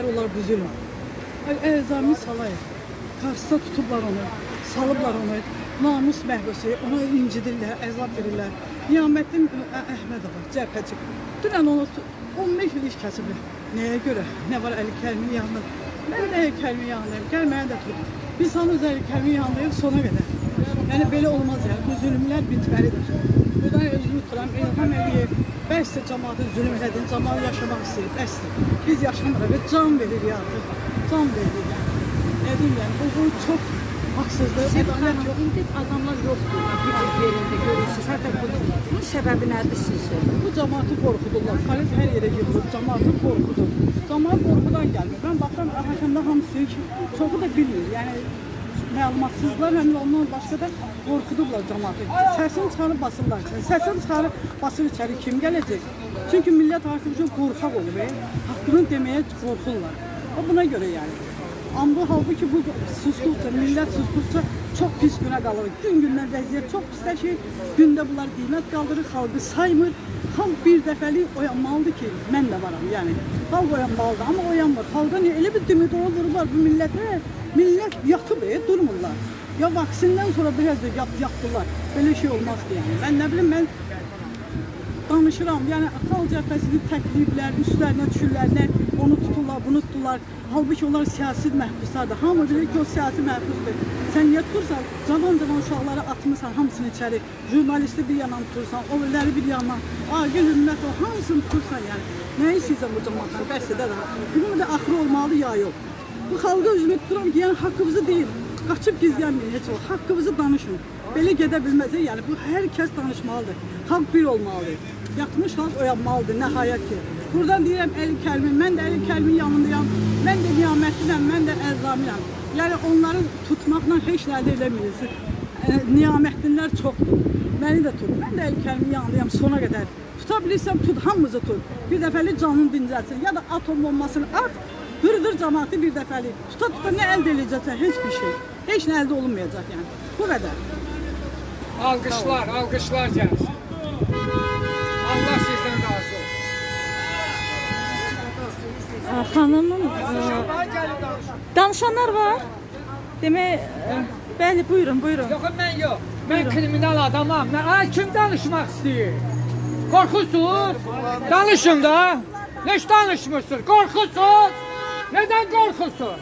Onlar bu zulüm. Əzami Salayev. Karşısında tutublar onu, salıblar onu. Namus məhbusu, ona incidirlər, əzab verirlər. Niyaməddin Ə- Əhmədova, cəbhəçi. Dünən tu- 15 il iş kəsiblər. Nəyə görə? Nə var Əli Kərimin yanında? Mən də Əli Kərimin yanındayım. Gəl mənə də tut. Biz hamımız Əli yanındayıq sona qədər. Yəni belə olmaz yəni. Bu zülmlər bitməlidir. Buradan özümü tuturam. İlham Əliyev bəsdir cəmaatı zülm elədin, cəmaat yaşamaq istəyir, bəsdir. Biz yaşamırıq və can verir ya artıq. Can verir yəni. Ne diyeyim yani bu, bu çok haksızlık, adalet yok. İndi adamlar yoxdur. Bir yerində görürsünüz. Hətta bunun səbəbi nədir sizcə? Bu cemaati korkudurlar. Polis her yere yığılır, cemaati korkudur. Cemaat korkudan gelmiyor. Ben bakıyorum hakemde hamısı ki, çoğu da bilmiyor. Yani məlumatsızlar hem de ondan başka da korkudurlar cemaati. Sesini çıkarıp basırlar içeri. Sesini çıkarıp basır içeri kim gelecek? Çünkü millet artık çok korkak olur be. Hakkını demeye korkurlar. O buna göre yani. Amma bu halbuki bu sustukça, millət sustukça çox pis günə qalır. Gün gündən vəziyyət çox pisləşir. Gündə bunlar qiymət qaldırır, xalqı saymır. Xalq bir dəfəlik oyanmalıdır ki, mən də varam. Yəni xalq oyanmalıdır, amma oyanmır. Xalqa nə elə bir dimidoru vururlar bu millətə. Millət yatıb, e, durmurlar. Ya vaksindən sonra biraz da yat, yatdılar. Belə şey olmaz ki, yəni. Mən nə bilim, mən danışıram. Yəni xalq cəbhəsinin təkliflər, üstlərinə düşürlər, nə onu tuturlar, bunu tuturlar. Halbuki onlar siyasi məhbuslardır. Hamı bilir ki, o siyasi məhbusdur. Sən niyə tutursan, cavan uşaqları atmısan hamısını içəri. Jurnalisti bir yana tutursan, o biriləri bir yana. Aqil ümmət o hamısını tutursan yəni. Nə istəyirsən bu cəmaatdan? Bəsdə də. Bunun da axırı olmalı ya yox. Bu xalqa üzünü tuturam ki, yəni haqqımızı deyil. Qaçıb gizlənməyin heç o. Haqqımızı danışın. Belə gedə bilməz. Yəni bu hər kəs danışmalıdır. Xalq bir olmalıdır. Yatmış xalq oyanmalıdır nəhayət ki. Buradan deyirəm Əli Kərimin, mən də Əli Kərimin yanındayam. Mən də Niyamətliyəm, mən də Əzamiyəm. Yəni onları tutmaqla heç nə əldə edəmirsiniz. E, Niyamətlilər çoxdur. Məni də tut. Mən də Əli Kərimin yanındayam sona qədər. Tuta bilirsən tut, hamımızı tut. Bir dəfəlik canını dincəlsin. Ya da atom bombasını at, Hırdır cemaati bir dəfəlik. Tuta tuta nə əldə edəcəksən? Heç bir şey. Heç nə əldə olunmayacaq yəni. Bu qədər. Alkışlar, alkışlar gelsin. Allah sizden razı olsun. Xanımın ə, danışanlar var. Demək, ə, bəli, buyurun, buyurun. Yok ben yok. Ben kriminal adamım. Ben, ay, kim danışmak istiyor? Korkusuz. Danışın da. Hiç danışmıyorsun. Korkusuz. Neden korkusun?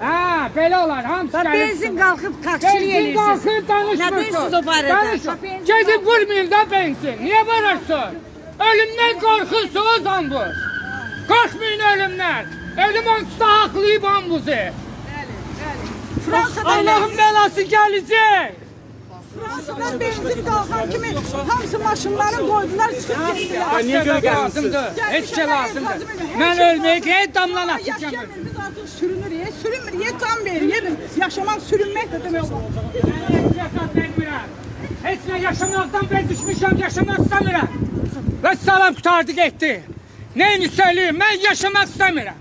Ha, böyle olar. Hamısı gəlib- benzin qalxıb taksilik Benzin eləyirsiniz. kalkıp danışmıyorsun. Nə deyirsiniz o barədə? Danışın. Benzin Gidip vurmayın da benzin. Niye vurursun? Ölümden korkusunuz ambuz. Korkmayın ölümden. Ölüm onsuz haklıyım ambuzu. Fransada Allah'ın belası gelecek. Fransada benzin qalxan kimi hamısı maşınları qoydular, çıxıb getdilər. Niye göre lazımdır? Hiç şey lazımdır. Ben ölmeye gel damlan atacağım. Biz artıq sürünürük, sürünmürük, can veririk. Yaşamaq sürünmək də demək olur. Hiç ne yaşamaktan ben düşmüşüm, yaşamak istemiyorum. Ve salam kurtardı gitti. Neyini söyleyeyim, ben yaşamak istemiyorum.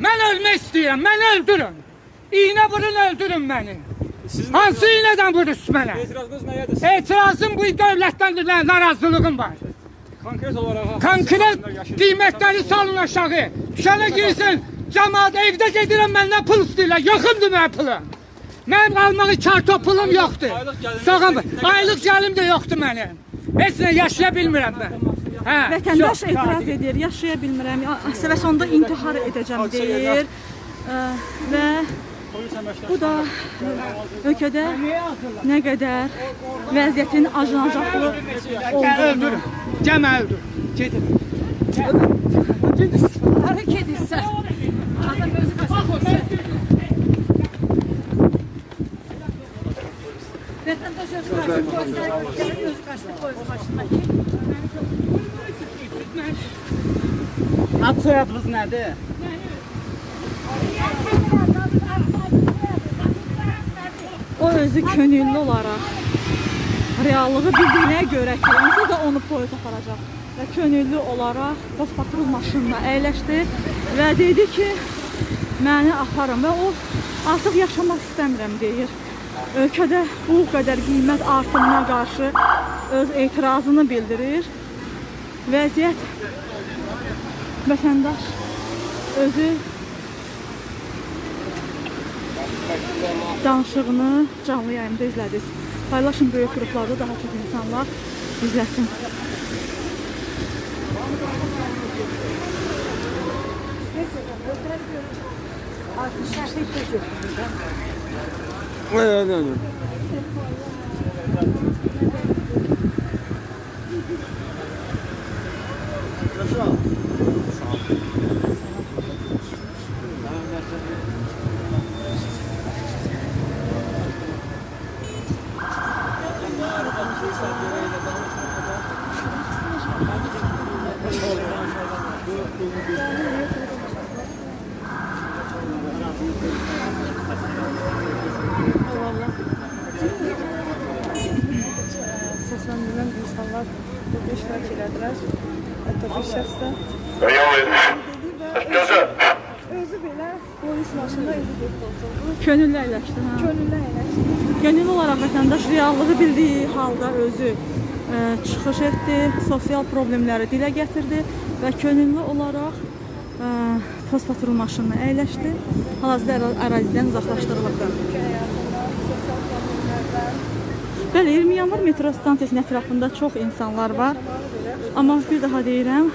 Ben ölmek istiyorum, ben öldürün. İğne vurun öldürün beni. Hansı iğneden vurursun bana? Etirazınız nəyədir? Etirazım bu devletten de narazılığım var. Konkret hansı Konkret qiymətləri salın aşağı. Düşənə girsin. Camaat evdə gedirəm məndən pul istəyirlər. Yoxumdur mənim pulum. Mənim almağı kartop pulum yoxdur. Sağam. Aylıq gəlim də yoxdur mənim. Heç nə yaşaya bilmirəm mən. Hə. Vətəndaş yox. etiraz edir, yaşaya bilmirəm, və sonda intihar edəcəm deyir. Və bu da ölkədə nə qədər vəziyyətin acınacaqlı olduğunu. Gəmə öldür. Gedin. hərəkət etsə. Adam özü. Vətəndaş öz qaçır qoysa, öz qaçır qoysa maşına. Ad soyadınız nədir? o özü könüllü olaraq reallığı bildiyinə görə ki, onsuz da onu polis aparacaq və könüllü olaraq Qoz patrul maşınına əyləşdi və dedi ki, məni aparın və o artıq yaşamaq istəmirəm deyir. Ölkədə bu qədər qiymət artımına qarşı öz etirazını bildirir. Vəziyyət vətəndaş özü danışığını canlı yayında izlədiniz. Paylaşın böyük qruplarda daha çox insanlar izləsin. Ne ne ne. İnsanlar burada iştirak elədilər. Hətta bir şəxs də özü belə polis maşınına özü oturdu. Könüllü əyləşdi, hə? Könüllü əyləşdi. Gönüllü olaraq vətəndaş reallığı bildiyi halda özü ə, çıxış etdi, sosial problemləri dilə gətirdi və könüllü olaraq ə, post patrul maşınına əyləşdi. Hal-hazırda əra- ərazidən uzaqlaşdırılıbdı. Bəli, 20 yanvar metro stansiyasının ətrafında çox insanlar var. Amma bir daha deyirəm,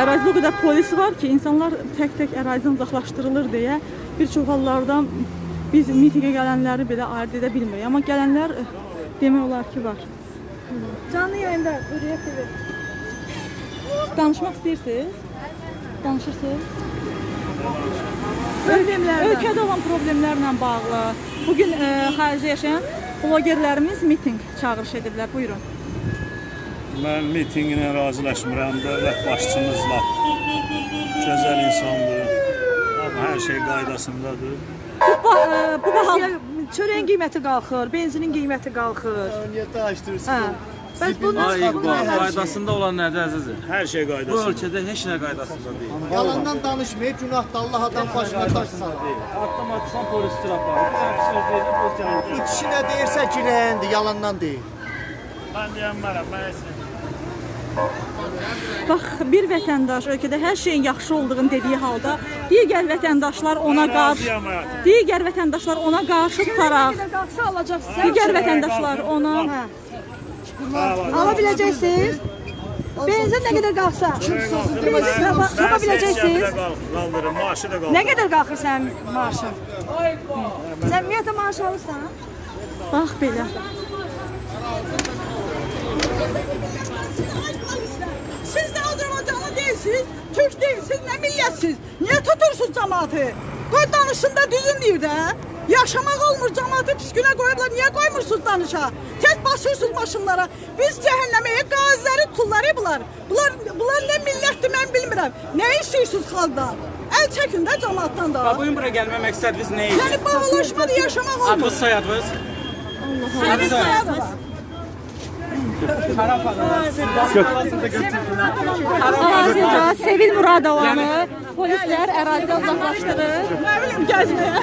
ərazidə o qədər polis var ki, insanlar tək-tək ərazidən uzaqlaşdırılır deyə bir çox hallarda biz mitinqə gələnləri belə ayırd edə bilmirik. Amma gələnlər demək olar ki, var. canlı yayında Hürriyet TV Danışmaq istəyirsiniz? Danışırsınız? problemlərdən Ölkədə olan problemlərlə bağlı bu gün ə, xaricdə yaşayan blogerlərimiz mitinq çağırış ediblər. Buyurun. Mən mitinqlə razılaşmıram. Dövlət başçımız lap gözəl insandır. Amma hər şey qaydasındadır. Bu, ba- ə, bu bahal çörəyin qiyməti qalxır, benzinin qiyməti qalxır. Niyyətə açdırırsınız. Bəs Ay İqbal, qaydasında olan nədir əzizim? Hər şey Bu qaydasında. ölkədə heç nə qaydasında deyil. Yalandan danışmayıb günah da Allah adam başına polis tərəfə. Hepsi özləri polis gəldi. İkisi nə deyirsə girəyəndir, yalandan deyil. Mən deyənmərəm, mən isə Bax, bir vətəndaş ölkədə hər şeyin yaxşı olduğunu dediyi halda digər vətəndaşlar ona qarşı razıyam həyatım. digər vətəndaşlar ona qarşı tutaraq qalxsa alacaqsınız. digər vətəndaşlar ona biləcəksiniz. Benzin nə qədər qalxsa? Tapa biləcəksiniz. Qaldırın, maaşı da Nə qaldırın. qədər qalxır sənin maaşın? Sən ümumiyyətlə maaş alırsan? bax belə. Siz de Azerbaycanlı değilsiniz, Türk değilsiniz, ne milletsiniz? Niye tutursunuz cemaati? Koy danışın da düzün deyir de. Yaşamak olmur cemaati pis güne koyuyorlar. Niye koymursunuz danışa? Tek basıyorsunuz maşınlara. Biz cehennemeye gazileri ya bunlar. Bunlar, bunlar ne millettir ben bilmirəm. Ne istiyorsunuz halkdan? El çekin de cemaattan da. Bugün bura gəlmə məqsədiniz nə idi? Yani bağlaşmadı yaşamak olmur. Adınız, soyadınız? Senin soyadın. Hal-hazırda Sevil Muradovanı polislər ərazidən uzaqlaşdırır. Bileyim gezmeye.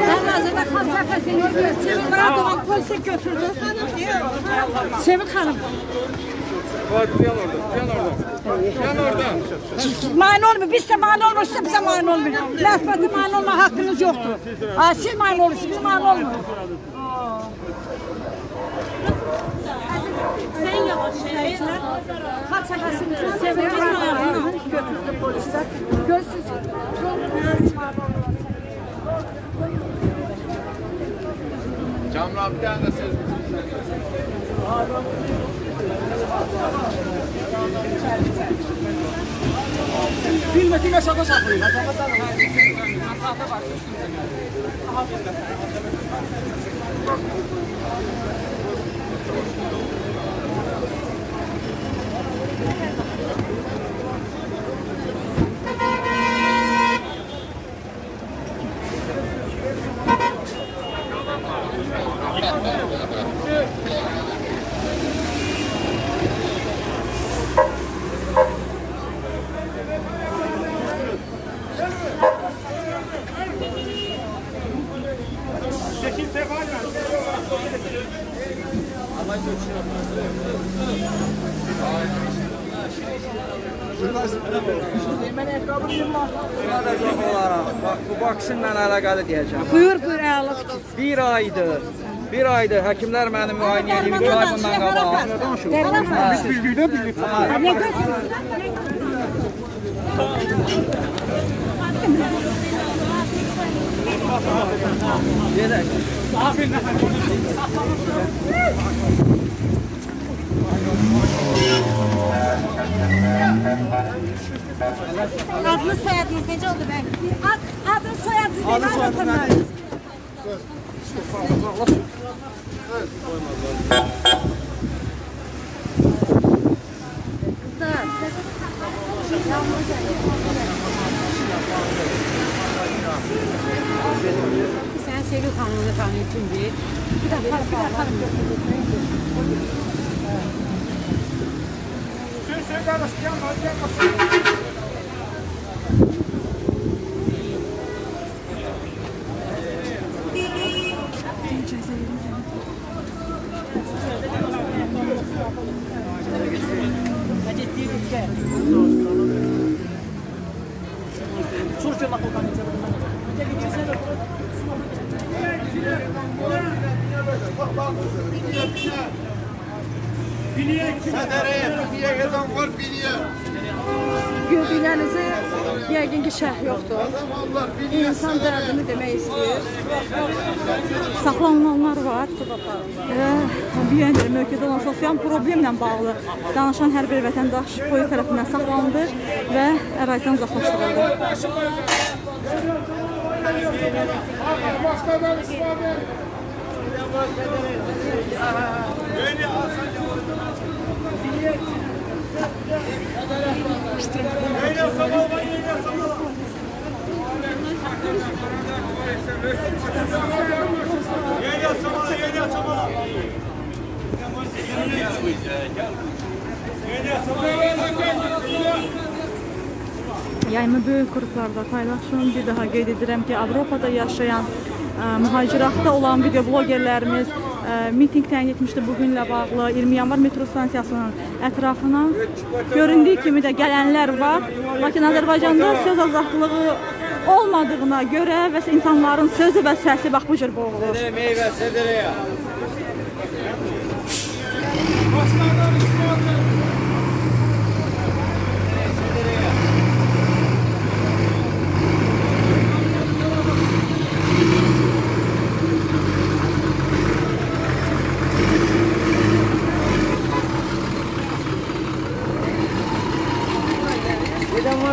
Ben hazırda Xaçapəsini Sevil Muradovan polise götürdü. Sevil xanım. Mane olmuyor. Biz de mane olmursa bize mane olmuyor. Lafbatı mane olma hakkınız yoktur. Siz mane olursunuz, biz mane olmuyor. Sen yavaş. Kaç senesini sevindirin ayağına. Götürdü polisler. Gözsüz. Camra bir tane de söz. Bilmedik aşağıda saklıyor. Aşağıda saklıyor. Aşağıda var. Aha bilmedik. Deyəcəm. Buyur buyur əla fikir. Bir aydır. Bir aydır həkimlər məni müayinə edib 2 ay bundan qabaq. Biz bildiğine bildik. Ne götürüyorsun? Gedək. Adınız soyadınız necə oldu bəy? Ad, adın soyadını Adı ne soyadı anlatırlar? nədir? Sen Sevil Hanım'ı tanıyorsun diye. Bir dakika, bir dakika. 谁谁干的时间好见 şərh yoxdur. İnsan dərdini demək istəyir. Saxlanılanlar var. Və bir mülkiyyətdə olan sosial problemlə bağlı danışan hər bir vətəndaş polis tərəfindən saxlanıldı və ərazidən uzaqlaşdırıldı. Yayımı böyük qruplarda paylaşın. Bir daha qeyd ki, Avropada yaşayan ə, mühacirətdə olan video ə, mitinq təyin etmişdi bu günlə bağlı 20 yanvar metro stansiyasının ətrafına. Göründüyü kimi də gələnlər var. Lakin Azərbaycanda söz azadlığı olmadığına görə və insanların sözü və səsi bax bu cür boğulur.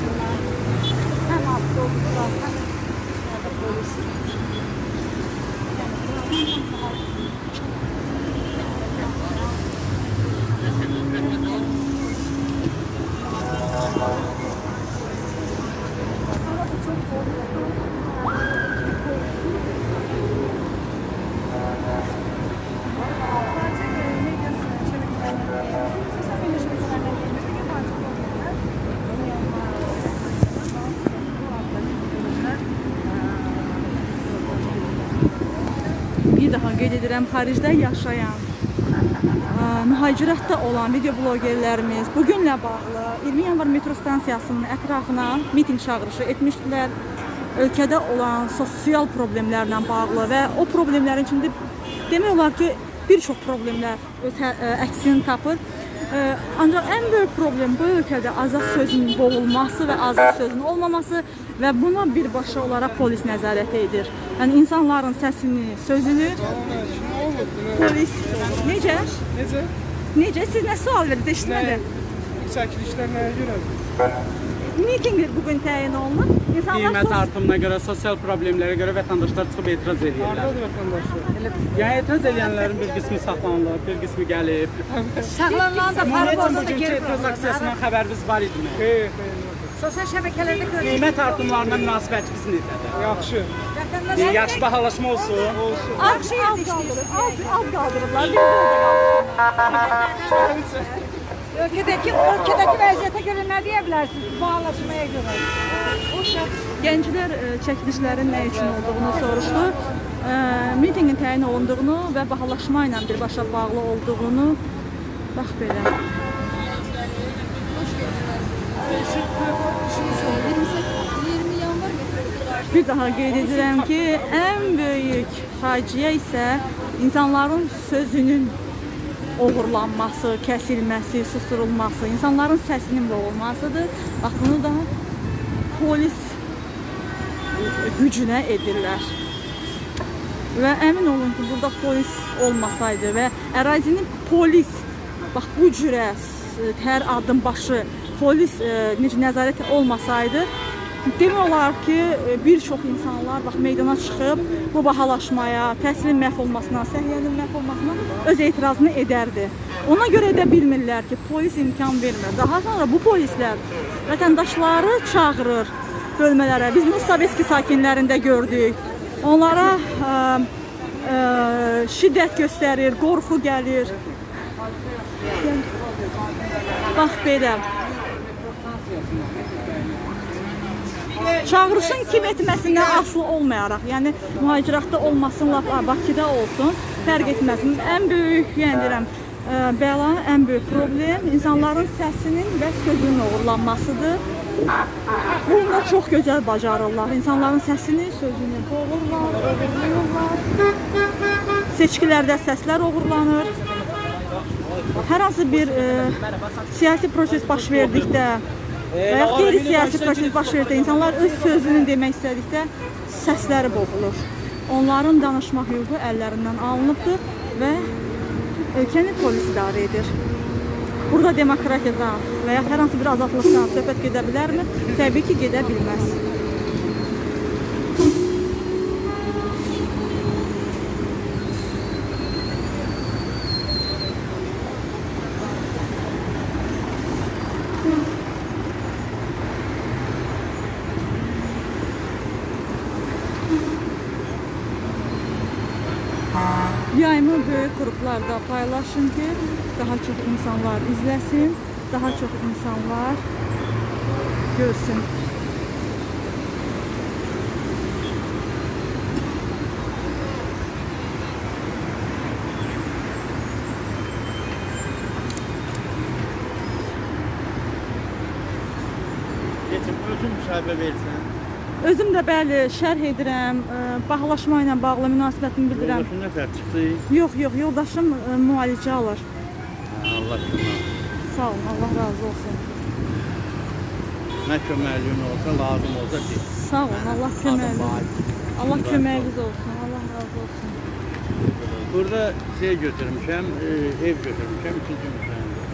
Memnun olsunlar. Hem avtobuslar hem da polis. Bir daha qeyd edirəm, xaricdə yaşayan, ə, mühacirətdə olan video blogerlərimiz bu günlə bağlı 20 yanvar metro stansiyasının ətrafına mitinq çağırışı etmişdilər. Ölkədə olan sosial problemlərlə bağlı və o problemlərin içində demək olar ki, bir çox problemlər ə, əksini tapır. Ə, Ancaq ən böyük problem bu ölkədə azad sözün boğulması və azad sözün olmaması və buna birbaşa olaraq polis nəzarət edir. Yəni insanların səsini, sözünü polis necə? Necə? Necə? Siz nə sual verdiniz? Eşitmədim. Çəkilişlər nəyə görədir? Mitinq bu gün təyin olunub. İnsanlar Qiymət artımına görə, sosial problemlərə görə vətəndaşlar çıxıb etiraz edirlər. Hardadır vətəndaşlar? Yəni etiraz edənlərin bir qismi saxlanılıb, bir qismi gəlib. Saxlanılan da bugünkü geri etiraz aksiyasından xəbəriniz var idimi? Xeyr, xeyr. Sosyal şəbəkələrdə görürük. Qiymət artımlarına münasibətiniz necədir? Yaxşı. Vətəndaşlar Yaxşı bahalaşma olsun. az az qaldırıb, az az qaldırıblar. Bir də Ölkədəki, ölkədəki vəziyyətə görə nə deyə bilərsiniz? Bağlaşmaya görə. Gənclər ə, çəkilişlərin nə üçün olduğunu soruşdu. Ə, Mitinqin təyin olunduğunu və bahalaşma ilə birbaşa bağlı olduğunu bax belə. Bir daha qeyd edirəm ki, ən böyük faciə isə insanların sözünün oğurlanması, kəsilməsi, susturulması, insanların səsinin boğulmasıdır. Bax bunu da polis gücünə edirlər. Və əmin olun ki, burada polis olmasaydı və ərazini polis bax bu cürə hər addım başı polis e, necə nəzarət olmasaydı demək olar ki, e, bir çox insanlar bax meydana çıxıb bu bahalaşmaya, təhsilin məhv olmasına, səhiyyənin məhv olmasına öz etirazını edərdi. Ona görə də bilmirlər ki, polis imkan vermir. Daha sonra bu polislər vətəndaşları çağırır bölmələrə. Biz bunu Sovetski sakinlərində gördük. Onlara ə, ə, şiddət göstərir, qorxu gəlir. Bax belə. Çağırışın kim etməsindən asılı olmayaraq, yəni mühacirətdə olmasın, lap Bakıda olsun, fərq etməz. Ən böyük, yəni deyirəm, ə, bəla, ən böyük problem insanların səsinin və sözünün oğurlanmasıdır. Bunu da çox gözəl bacarırlar. İnsanların səsini, sözünü boğurlar, oğurlayırlar. Seçkilərdə səslər oğurlanır. Hər hansı bir e, siyasi proses baş verdikdə və ya qeyri-siyasi proses baş verdikdə insanlar öz sözünü demək istədikdə səsləri boğulur. Onların danışmaq hüququ əllərindən alınıbdır və ölkəni polis idarə edir. Burada demokratiyadan və ya hər hansı bir azadlıqdan söhbət gedə bilərmi? Təbii ki, gedə bilməz. Yayımı böyük qruplarda paylaşın ki, daha çox insanlar izləsin, daha çox insanlar görsün. Geçin özüm müsahibə versən. Özüm də bəli şərh edirəm, ə, bahalaşma ilə bağlı münasibətimi bildirəm. Yoldaşın nə fərq çıxdı? Yox, yox, yoldaşım ə, müalicə alır. Allah kömək. Sağ olun, Allah razı olsun. Nə köməkliyin olsa, lazım olsa deyil. Sağ olun, Allah köməyiniz. Allah köməyiniz olsun. Allah razı olsun. Burada şey götürmüşəm, e, ev götürmüşəm, ikinci müsahibə.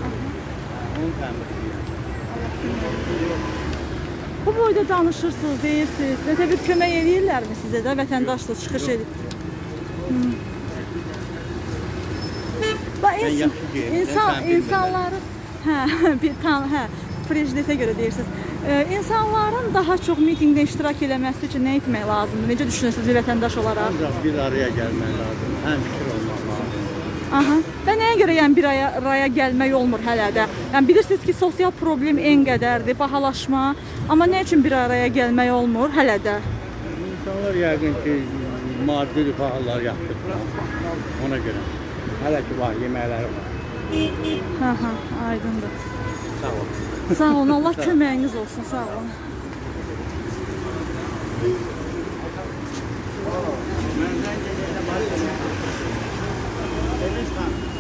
Onu təmir edirəm. Bu boyda danışırsınız, deyirsiniz. Nəsə bir kömək eləyirlərmi sizə də vətəndaşla çıxış? Hmm. Bax deyirəm, insan insanları hə bir tan hə prezidentə görə deyirsiniz. Ee, insanların daha çox mitinqdə iştirak eləməsi üçün nə etmək lazımdır? Necə düşünürsünüz bir vətəndaş olaraq? Ancaq bir araya gəlmək lazım. Həm fikir. Aha. Və nəyə görə yəni bir aya, raya gəlmək olmur hələ də? Yəni bilirsiniz ki, sosial problem en qədərdir, bahalaşma. Amma nə üçün bir araya gəlmək olmur hələ də? İnsanlar yəqin ki, maddi rifahlar yaxşıdır. Ona görə. Hələ ki var, yeməkləri var. Hə, hə, aydındır. Sağ ol. Sağ olun, Allah köməyiniz olsun, sağ olun.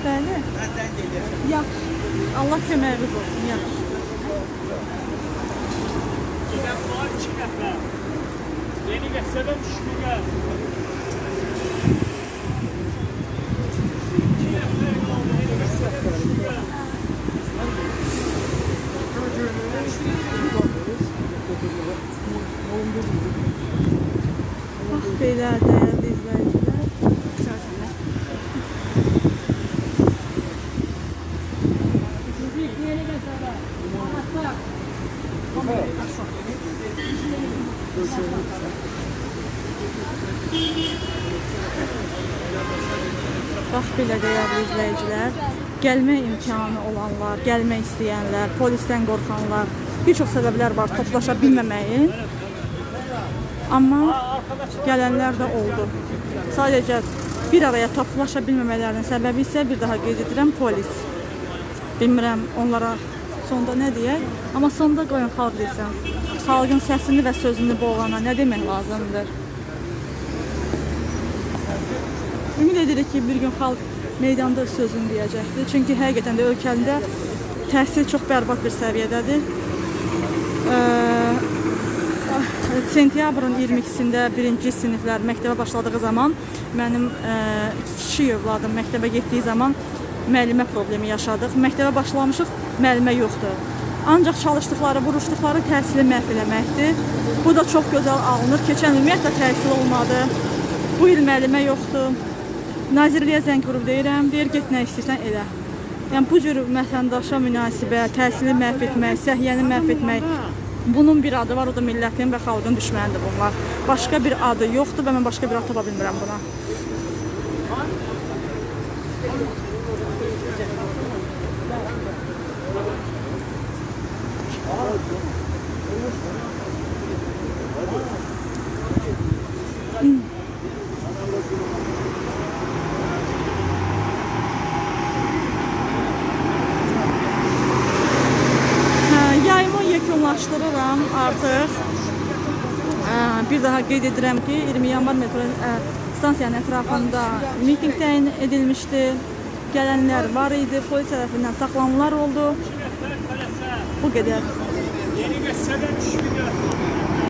Bəli. Yaxşı. Allah köməyiniz olsun, yaxşı. Yeni geçsene düşmüyor. Bax belə dəyərli izləyicilər. Bax belə dəyərli izləyicilər, gəlmə imkanı olanlar, gəlmək istəyənlər, polisdən qorxanlar, bir çox səbəblər var toplaşa bilməməyin. Amma gələnlər də oldu. Sadəcə bir araya toplaşa bilməmələrinin səbəbi isə bir daha qeyd edirəm polis. Bilmirəm onlara sonda nə deyək, amma sonda qoyun xalq desin. Xalqın səsini və sözünü boğana nə demək lazımdır? Ümid edirik ki, bir gün xalq meydanda öz sözünü deyəcəkdir. Çünki həqiqətən də ölkəndə təhsil çox bərbad bir səviyyədədir. Eee, Sentyabrın 22-sində birinci siniflər məktəbə başladığı zaman mənim ə, kiçik övladım məktəbə getdiyi zaman müəllimə problemi yaşadıq. Məktəbə başlamışıq, müəllimə yoxdur. Ancaq çalışdıqları, vuruşduqları təhsili məhv eləməkdir. Bu da çox gözəl alınır. Keçən il ümumiyyətlə təhsil olmadı. Bu il müəllimə yoxdur. Nazirliyə zəng vurub deyirəm, deyir get nə istəyirsən elə. Yəni bu cür vətəndaşa münasibət, təhsili məhv etmək, səhiyyəni məhv etmək bunun bir adı var, o da millətin və xalqın düşmənidir bunlar. Başqa bir adı yoxdur və mən başqa bir ad tapa bilmirəm buna. Hə, yayımı yekunlaşdırıram artıq. Hə, bir daha qeyd edirəm ki, 20 yanvar metro ə, stansiyanın ətrafında mitinq təyin edilmişdi. Gələnlər var idi, polis tərəfindən saxlanılar oldu. Bu qədər. Yeni geçsene düşmüyor.